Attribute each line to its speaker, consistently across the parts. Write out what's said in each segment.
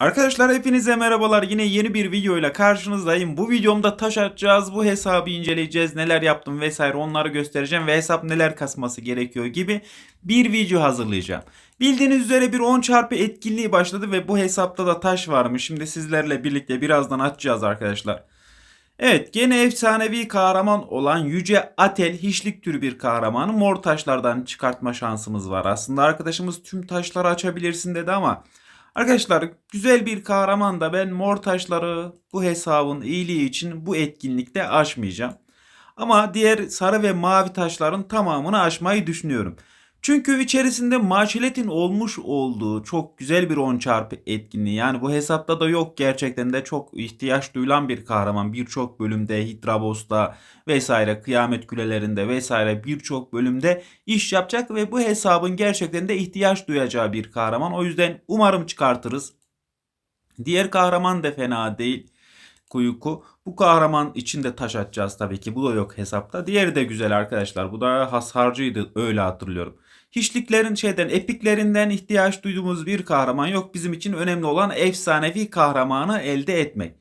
Speaker 1: Arkadaşlar hepinize merhabalar. Yine yeni bir videoyla karşınızdayım. Bu videomda taş atacağız. Bu hesabı inceleyeceğiz. Neler yaptım vesaire onları göstereceğim. Ve hesap neler kasması gerekiyor gibi bir video hazırlayacağım. Bildiğiniz üzere bir 10 çarpı etkinliği başladı ve bu hesapta da taş varmış. Şimdi sizlerle birlikte birazdan açacağız arkadaşlar. Evet gene efsanevi kahraman olan Yüce Atel hiçlik türü bir kahramanı mor taşlardan çıkartma şansımız var. Aslında arkadaşımız tüm taşları açabilirsin dedi ama Arkadaşlar güzel bir kahraman da ben mor taşları bu hesabın iyiliği için bu etkinlikte aşmayacağım. Ama diğer sarı ve mavi taşların tamamını aşmayı düşünüyorum. Çünkü içerisinde maşeletin olmuş olduğu çok güzel bir 10 çarpı etkinliği. Yani bu hesapta da yok gerçekten de çok ihtiyaç duyulan bir kahraman. Birçok bölümde Hidrabos'ta vesaire kıyamet külelerinde vesaire birçok bölümde iş yapacak ve bu hesabın gerçekten de ihtiyaç duyacağı bir kahraman. O yüzden umarım çıkartırız. Diğer kahraman da fena değil. Kuyuku. Bu kahraman için de taş atacağız tabii ki. Bu da yok hesapta. Diğeri de güzel arkadaşlar. Bu da hasarcıydı öyle hatırlıyorum. Hiçliklerin şeyden epiklerinden ihtiyaç duyduğumuz bir kahraman yok. Bizim için önemli olan efsanevi kahramanı elde etmek.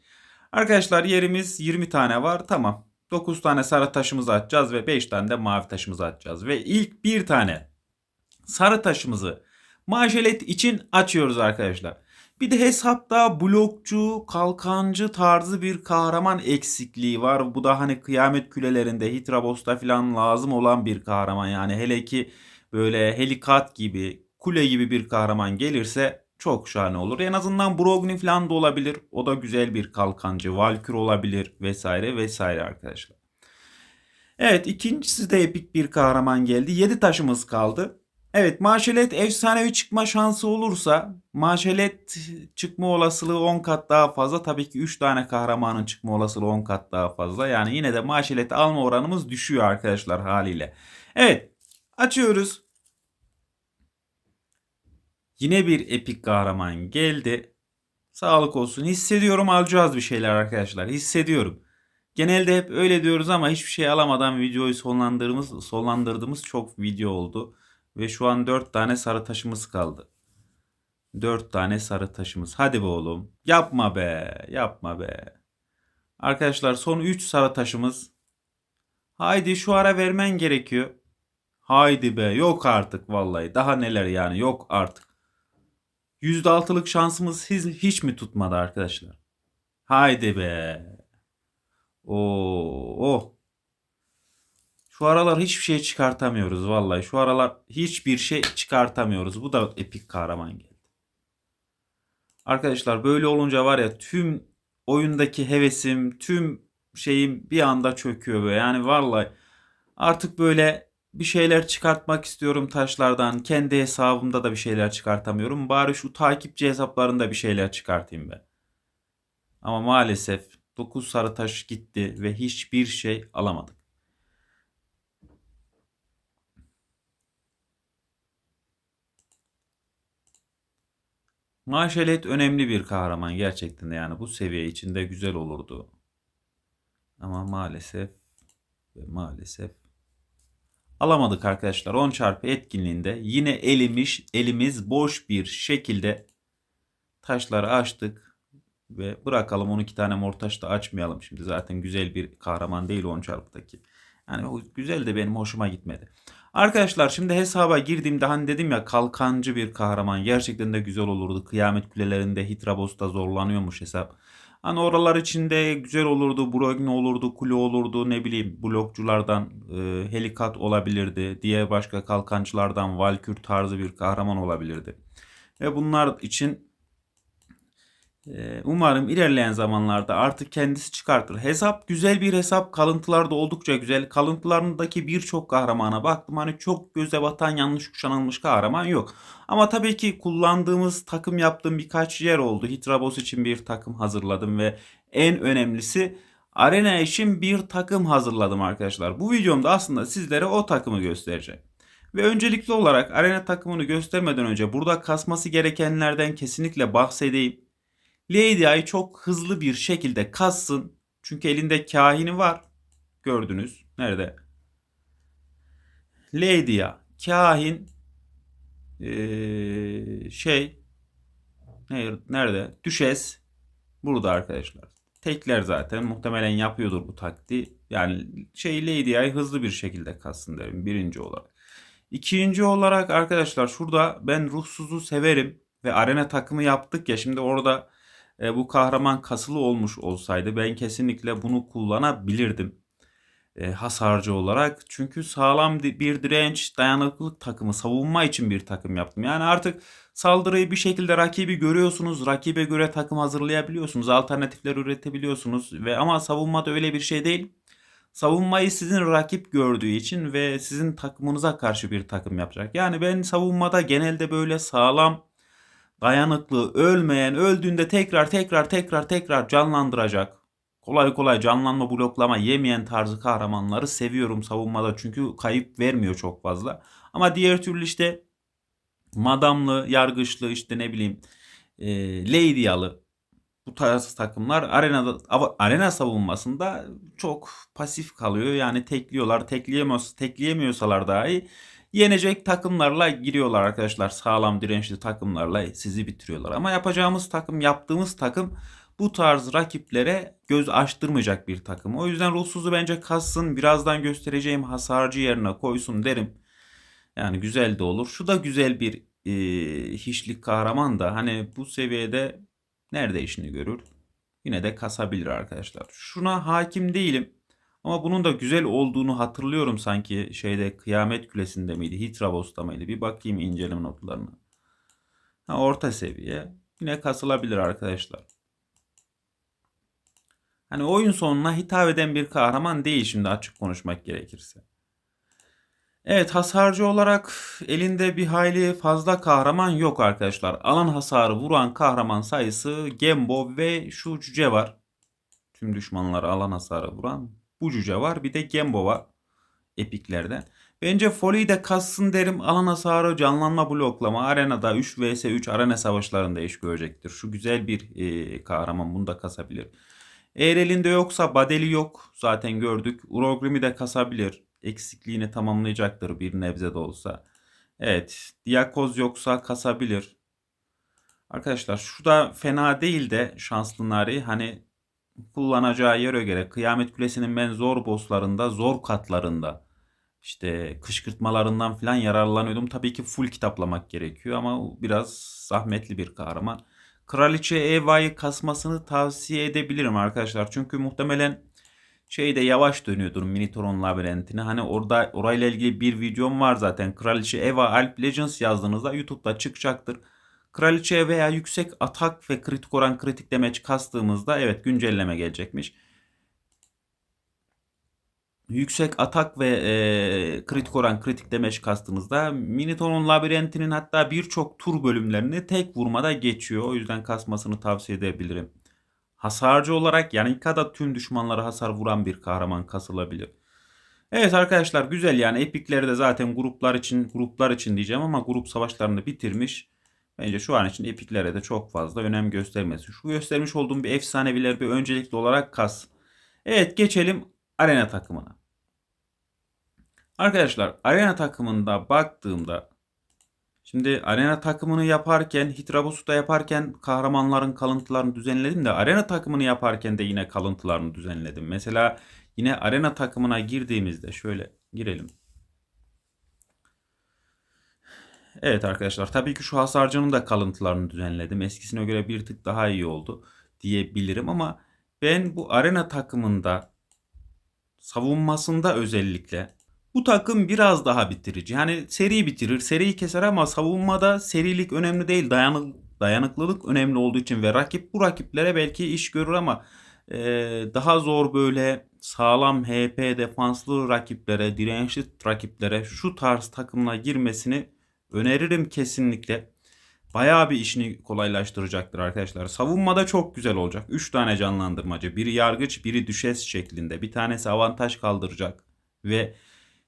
Speaker 1: Arkadaşlar yerimiz 20 tane var. Tamam. 9 tane sarı taşımızı atacağız ve 5 tane de mavi taşımızı atacağız. Ve ilk bir tane sarı taşımızı maşelet için açıyoruz arkadaşlar. Bir de hesapta blokçu, kalkancı tarzı bir kahraman eksikliği var. Bu da hani kıyamet külelerinde, Hitrabos'ta falan lazım olan bir kahraman. Yani hele ki böyle helikat gibi, kule gibi bir kahraman gelirse çok şahane olur. En azından Brogni falan da olabilir. O da güzel bir kalkancı. Valkür olabilir vesaire vesaire arkadaşlar. Evet ikincisi de epik bir kahraman geldi. 7 taşımız kaldı. Evet maşelet efsanevi çıkma şansı olursa maşelet çıkma olasılığı 10 kat daha fazla. Tabii ki 3 tane kahramanın çıkma olasılığı 10 kat daha fazla. Yani yine de maşelet alma oranımız düşüyor arkadaşlar haliyle. Evet açıyoruz. Yine bir epik kahraman geldi. Sağlık olsun. Hissediyorum alacağız bir şeyler arkadaşlar. Hissediyorum. Genelde hep öyle diyoruz ama hiçbir şey alamadan videoyu sonlandırdığımız, sonlandırdığımız çok video oldu. Ve şu an 4 tane sarı taşımız kaldı. 4 tane sarı taşımız. Hadi be oğlum. Yapma be. Yapma be. Arkadaşlar son 3 sarı taşımız. Haydi şu ara vermen gerekiyor. Haydi be. Yok artık vallahi. Daha neler yani. Yok artık. %6'lık şansımız hiç, hiç mi tutmadı arkadaşlar? Haydi be. Oo, oh. Şu aralar hiçbir şey çıkartamıyoruz vallahi. Şu aralar hiçbir şey çıkartamıyoruz. Bu da epik kahraman geldi. Arkadaşlar böyle olunca var ya tüm oyundaki hevesim, tüm şeyim bir anda çöküyor böyle. Yani vallahi artık böyle bir şeyler çıkartmak istiyorum taşlardan. Kendi hesabımda da bir şeyler çıkartamıyorum. Bari şu takipçi hesaplarında bir şeyler çıkartayım ben. Ama maalesef 9 sarı taş gitti ve hiçbir şey alamadık. Maşelet önemli bir kahraman gerçekten de yani bu seviye içinde güzel olurdu. Ama maalesef ve maalesef alamadık arkadaşlar. 10 çarpı etkinliğinde yine elimiz elimiz boş bir şekilde taşları açtık ve bırakalım 12 tane mor taş da açmayalım. Şimdi zaten güzel bir kahraman değil 10 çarpıdaki. Yani güzel de benim hoşuma gitmedi. Arkadaşlar şimdi hesaba girdiğimde hani dedim ya kalkancı bir kahraman gerçekten de güzel olurdu. Kıyamet kulelerinde Hitrabos'ta zorlanıyormuş hesap. Hani oralar içinde güzel olurdu. Brogni olurdu, kule olurdu, ne bileyim blokçulardan e, helikat olabilirdi. Diğer başka kalkancılardan Valkür tarzı bir kahraman olabilirdi. Ve bunlar için Umarım ilerleyen zamanlarda artık kendisi çıkartır. Hesap güzel bir hesap. Kalıntılar da oldukça güzel. Kalıntılarındaki birçok kahramana baktım. Hani çok göze batan yanlış kuşanılmış kahraman yok. Ama tabii ki kullandığımız takım yaptığım birkaç yer oldu. Hitrabos için bir takım hazırladım ve en önemlisi Arena için bir takım hazırladım arkadaşlar. Bu videomda aslında sizlere o takımı göstereceğim. Ve öncelikli olarak arena takımını göstermeden önce burada kasması gerekenlerden kesinlikle bahsedeyim. Lady'yi çok hızlı bir şekilde kassın. Çünkü elinde kahini var. Gördünüz. Nerede? Lady'ya kahin ee, şey Ne- Nerede? Düşes. Burada arkadaşlar. Tekler zaten muhtemelen yapıyordur bu taktiği. Yani şey Lady hızlı bir şekilde kassın derim birinci olarak. İkinci olarak arkadaşlar şurada ben ruhsuzu severim ve arena takımı yaptık ya şimdi orada e, bu kahraman kasılı olmuş olsaydı ben kesinlikle bunu kullanabilirdim e, hasarcı olarak. Çünkü sağlam bir direnç, dayanıklılık takımı, savunma için bir takım yaptım. Yani artık saldırıyı bir şekilde rakibi görüyorsunuz, rakibe göre takım hazırlayabiliyorsunuz, alternatifler üretebiliyorsunuz ve ama savunmada öyle bir şey değil. Savunmayı sizin rakip gördüğü için ve sizin takımınıza karşı bir takım yapacak. Yani ben savunmada genelde böyle sağlam, dayanıklı, ölmeyen, öldüğünde tekrar tekrar tekrar tekrar canlandıracak. Kolay kolay canlanma bloklama yemeyen tarzı kahramanları seviyorum savunmada çünkü kayıp vermiyor çok fazla. Ama diğer türlü işte Madamlı, Yargıçlı işte ne bileyim e, Lady'yalı bu tarz takımlar arenada arena savunmasında çok pasif kalıyor. Yani tekliyorlar. Tekleyemiyorsa, tekleyemiyorsalar dahi yenecek takımlarla giriyorlar arkadaşlar. Sağlam dirençli takımlarla sizi bitiriyorlar. Ama yapacağımız takım, yaptığımız takım bu tarz rakiplere göz açtırmayacak bir takım. O yüzden ruhsuzu bence kassın. Birazdan göstereceğim hasarcı yerine koysun derim. Yani güzel de olur. Şu da güzel bir e, hiçlik kahraman da hani bu seviyede nerede işini görür? Yine de kasabilir arkadaşlar. Şuna hakim değilim. Ama bunun da güzel olduğunu hatırlıyorum sanki şeyde Kıyamet Kulesi'nde miydi? Hitrabos'ta mıydı? Bir bakayım inceleme notlarına. Ha, orta seviye. Yine kasılabilir arkadaşlar. Hani oyun sonuna hitap eden bir kahraman değil şimdi açık konuşmak gerekirse. Evet hasarcı olarak elinde bir hayli fazla kahraman yok arkadaşlar. Alan hasarı vuran kahraman sayısı Gembo ve şu cüce var. Tüm düşmanlara alan hasarı vuran bu cüce var. Bir de Gembo var epiklerden. Bence Foley'i de kassın derim. Alan hasarı, canlanma bloklama, arenada 3 vs 3 arena savaşlarında iş görecektir. Şu güzel bir e, kahraman bunu da kasabilir. Eğer elinde yoksa Badeli yok. Zaten gördük. Urogrim'i de kasabilir. Eksikliğini tamamlayacaktır bir nebze de olsa. Evet. Diakoz yoksa kasabilir. Arkadaşlar şu da fena değil de şanslı nari. Hani kullanacağı yere göre Kıyamet Kulesi'nin ben zor bosslarında, zor katlarında işte kışkırtmalarından falan yararlanıyordum. Tabii ki full kitaplamak gerekiyor ama biraz zahmetli bir kahraman. Kraliçe Eva'yı kasmasını tavsiye edebilirim arkadaşlar. Çünkü muhtemelen şeyde yavaş dönüyordur Minitoron labirentine. Hani orada orayla ilgili bir videom var zaten. Kraliçe Eva Alp Legends yazdığınızda YouTube'da çıkacaktır. Kraliçe veya yüksek atak ve kritik oran kritik demeç kastığımızda evet güncelleme gelecekmiş. Yüksek atak ve e, kritik oran kritik demeç kastığımızda Miniton'un labirentinin hatta birçok tur bölümlerini tek vurmada geçiyor. O yüzden kasmasını tavsiye edebilirim. Hasarcı olarak Yanika'da tüm düşmanlara hasar vuran bir kahraman kasılabilir. Evet arkadaşlar güzel yani epikleri de zaten gruplar için gruplar için diyeceğim ama grup savaşlarını bitirmiş. Bence şu an için epiklere de çok fazla önem göstermesin. Şu göstermiş olduğum bir efsaneviler bir öncelikli olarak kas. Evet geçelim arena takımına. Arkadaşlar arena takımında baktığımda şimdi arena takımını yaparken Hitrabos'u yaparken kahramanların kalıntılarını düzenledim de arena takımını yaparken de yine kalıntılarını düzenledim. Mesela yine arena takımına girdiğimizde şöyle girelim. Evet arkadaşlar tabii ki şu hasarcının da kalıntılarını düzenledim. Eskisine göre bir tık daha iyi oldu diyebilirim ama ben bu arena takımında savunmasında özellikle bu takım biraz daha bitirici. Yani seri bitirir, seriyi keser ama savunmada serilik önemli değil. Dayanık, dayanıklılık önemli olduğu için ve rakip bu rakiplere belki iş görür ama e, daha zor böyle sağlam HP defanslı rakiplere, dirençli rakiplere şu tarz takımla girmesini öneririm kesinlikle. Bayağı bir işini kolaylaştıracaktır arkadaşlar. Savunmada çok güzel olacak. 3 tane canlandırmacı. Biri yargıç, biri düşes şeklinde. Bir tanesi avantaj kaldıracak. Ve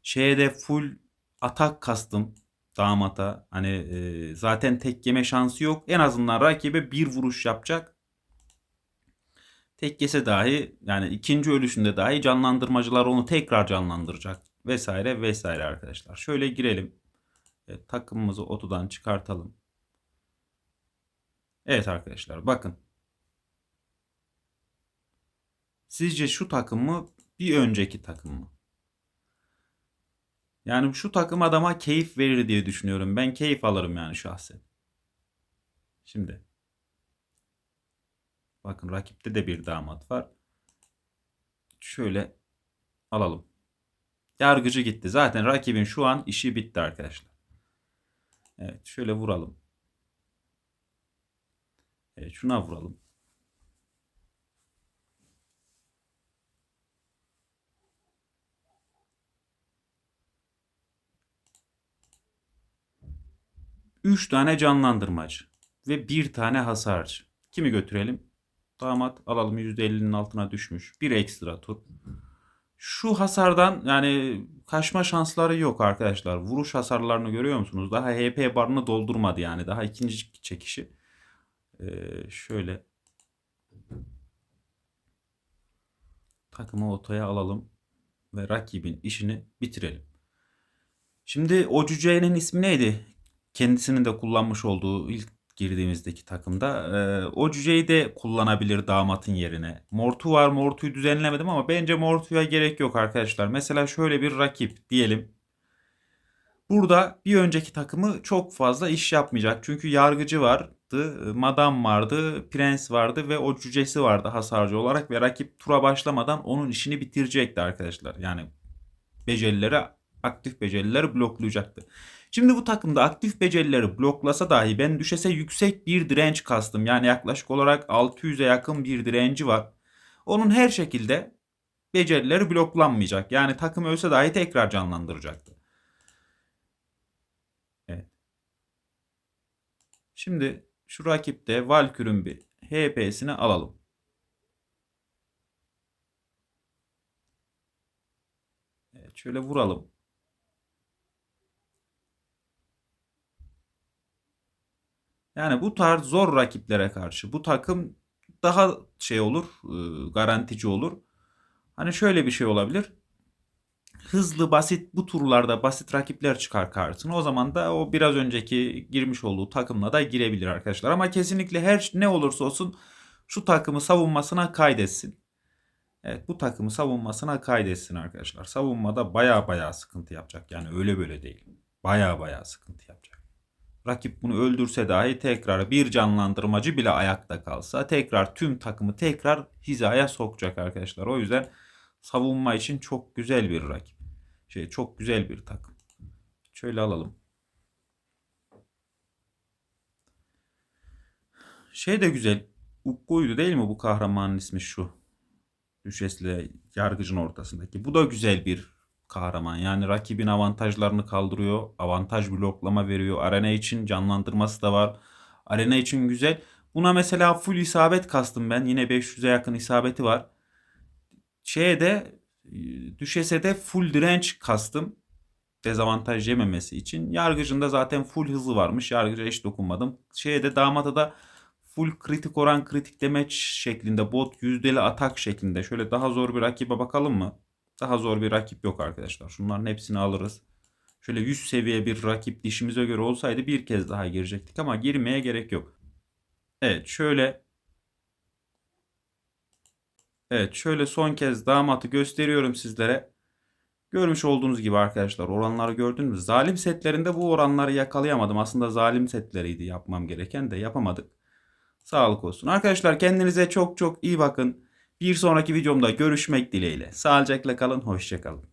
Speaker 1: şeyde full atak kastım damata. Hani e, zaten tek yeme şansı yok. En azından rakibe bir vuruş yapacak. Tek yese dahi yani ikinci ölüşünde dahi canlandırmacılar onu tekrar canlandıracak. Vesaire vesaire arkadaşlar. Şöyle girelim. Evet, takımımızı otudan çıkartalım. Evet arkadaşlar bakın. Sizce şu takım mı bir önceki takım mı? Yani şu takım adama keyif verir diye düşünüyorum. Ben keyif alırım yani şahsen. Şimdi. Bakın rakipte de bir damat var. Şöyle alalım. Yargıcı gitti. Zaten rakibin şu an işi bitti arkadaşlar. Evet şöyle vuralım. Evet şuna vuralım. Üç tane canlandırmacı ve bir tane hasarcı. Kimi götürelim? Damat alalım %50'nin altına düşmüş. Bir ekstra tur. Şu hasardan yani kaçma şansları yok arkadaşlar. Vuruş hasarlarını görüyor musunuz? Daha HP barını doldurmadı yani. Daha ikinci çekişi. Ee, şöyle takımı otoya alalım ve rakibin işini bitirelim. Şimdi o cücenin ismi neydi? Kendisinin de kullanmış olduğu ilk girdiğimizdeki takımda. Ee, o cüceyi de kullanabilir damatın yerine. Mortu var. Mortu'yu düzenlemedim ama bence Mortu'ya gerek yok arkadaşlar. Mesela şöyle bir rakip diyelim. Burada bir önceki takımı çok fazla iş yapmayacak. Çünkü yargıcı vardı, madam vardı, prens vardı ve o cücesi vardı hasarcı olarak ve rakip tura başlamadan onun işini bitirecekti arkadaşlar. Yani becerileri, aktif becerileri bloklayacaktı. Şimdi bu takımda aktif becerileri bloklasa dahi ben düşese yüksek bir direnç kastım. Yani yaklaşık olarak 600'e yakın bir direnci var. Onun her şekilde becerileri bloklanmayacak. Yani takım ölse dahi tekrar canlandıracaktı. Evet. Şimdi şu rakipte Valkür'ün bir HP'sini alalım. Evet, şöyle vuralım. Yani bu tarz zor rakiplere karşı bu takım daha şey olur, e, garantici olur. Hani şöyle bir şey olabilir. Hızlı, basit bu turlarda basit rakipler çıkar karşısına. O zaman da o biraz önceki girmiş olduğu takımla da girebilir arkadaşlar. Ama kesinlikle her ne olursa olsun şu takımı savunmasına kaydetsin. Evet bu takımı savunmasına kaydetsin arkadaşlar. Savunmada baya baya sıkıntı yapacak. Yani öyle böyle değil. Baya baya sıkıntı yapacak. Rakip bunu öldürse dahi tekrar bir canlandırmacı bile ayakta kalsa tekrar tüm takımı tekrar hizaya sokacak arkadaşlar. O yüzden savunma için çok güzel bir rakip. Şey çok güzel bir takım. Şöyle alalım. Şey de güzel. Ukko'ydu değil mi bu kahramanın ismi şu? Düşesle yargıcın ortasındaki. Bu da güzel bir kahraman. Yani rakibin avantajlarını kaldırıyor. Avantaj bloklama veriyor. Arena için canlandırması da var. Arena için güzel. Buna mesela full isabet kastım ben. Yine 500'e yakın isabeti var. Şeye de düşese de full direnç kastım. Dezavantaj yememesi için. Yargıcında zaten full hızı varmış. Yargıca hiç dokunmadım. Şeye de damata da full kritik oran kritik demeç şeklinde bot yüzdeli atak şeklinde. Şöyle daha zor bir rakibe bakalım mı? Daha zor bir rakip yok arkadaşlar. Şunların hepsini alırız. Şöyle 100 seviye bir rakip dişimize göre olsaydı bir kez daha girecektik ama girmeye gerek yok. Evet şöyle Evet şöyle son kez damatı gösteriyorum sizlere. Görmüş olduğunuz gibi arkadaşlar oranları gördünüz mü? Zalim setlerinde bu oranları yakalayamadım. Aslında zalim setleriydi yapmam gereken de yapamadık. Sağlık olsun. Arkadaşlar kendinize çok çok iyi bakın. Bir sonraki videomda görüşmek dileğiyle. Sağlıcakla kalın, hoşçakalın.